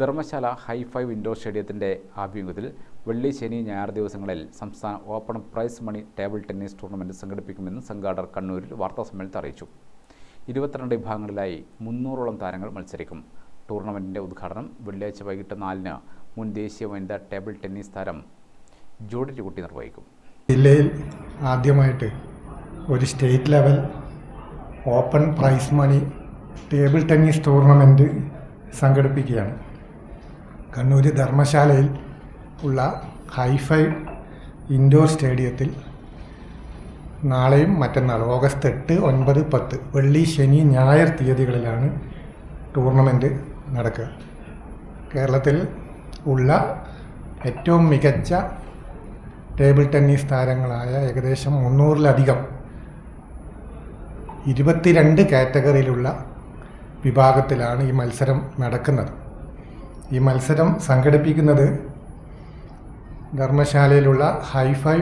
Dharamshala hi-fi window സ്റ്റേഡിയത്തിന്റെ ആഭിമുഖ്യത്തിൽ വെള്ളി ശനി ഞായർ ദിവസങ്ങളിൽ സംസ്ഥാന open prize money table tennis tournament സംഘടിപ്പിക്കുമെന്ന് സംഘാടകർ കണ്ണൂരിൽ വാർത്താസമ്മേളനത്തിൽ അറിയിച്ചു. ഇരുപത്തിരണ്ട് വിഭാഗങ്ങളിലായി മുന്നൂറോളം താരങ്ങൾ മത്സരിക്കും. ടൂർണമെന്റിന്റെ ഉദ്ഘാടനം വെള്ളിയാഴ്ച വൈകിട്ട് നാലിന് മുൻ ദേശീയ വനിതാ ടേബിൾ ടെന്നീസ് താരം ജോഡിറ്റ് കുട്ടി നിർവഹിക്കും. ജില്ലയിൽ ആദ്യമായിട്ട് ഒരു state level open prize money table tennis tournament സംഘടിപ്പിക്കുകയാണ്. Kannur ധർമ്മശാലയിൽ ഉള്ള ഹൈഫൈ ഇൻഡോർ സ്റ്റേഡിയത്തിൽ നാളെയും മറ്റന്നാളും ഓഗസ്റ്റ് എട്ട് ഒൻപത് പത്ത് വെള്ളി ശനി ഞായർ തീയതികളിലാണ് ടൂർണമെന്റ് നടക്കുക. കേരളത്തിൽ ഉള്ള ഏറ്റവും മികച്ച ടേബിൾ ടെന്നീസ് താരങ്ങളായ ഏകദേശം മുന്നൂറിലധികം ഇരുപത്തിരണ്ട് കാറ്റഗറിയിലുള്ള വിഭാഗത്തിലാണ് ഈ മത്സരം നടക്കുന്നത്. ഈ മത്സരം സംഘടിപ്പിക്കുന്നത് ധർമ്മശാലയിലുള്ള ഹൈഫൈ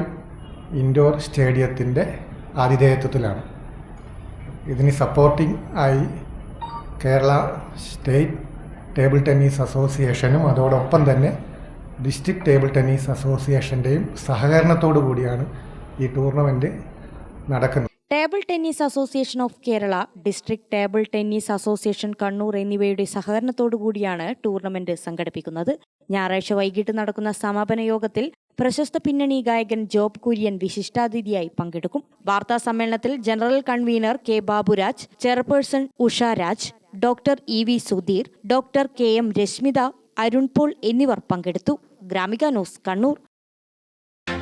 ഇൻഡോർ സ്റ്റേഡിയത്തിന്റെ ആതിഥേയത്വത്തിലാണ്. ഇതിന് സപ്പോർട്ടിംഗ് ആയി കേരള സ്റ്റേറ്റ് ടേബിൾ ടെന്നീസ് അസോസിയേഷനും അതോടൊപ്പം തന്നെ ഡിസ്ട്രിക്ട് ടേബിൾ ടെന്നീസ് അസോസിയേഷന്റെയും സഹകരണത്തോടു കൂടിയാണ് ഈ ടൂർണമെന്റ് നടക്കുന്നത്. Table tennis association of Kerala district table tennis association Kannur എന്നിവയുടെ സഹകരണത്തോടു കൂടിയാണ് ടൂർണമെന്റ് സംഘടിപ്പിക്കുന്നത്. ഞായറാഴ്ച വൈകിട്ട് നടക്കുന്ന സമാപന യോഗത്തിൽ പ്രശസ്ത പിന്നണി ഗായകൻ ജോബ് കുര്യൻ വിശിഷ്ടാതിഥിയായി പങ്കെടുക്കും. വാർത്താ സമ്മേളനത്തിൽ general convener K Baburaj chairperson Usha Raj doctor E V Sudheer doctor K M Rashmitha Arun Paul എന്നിവർ പങ്കെടുത്തു. Gramika news Kannur.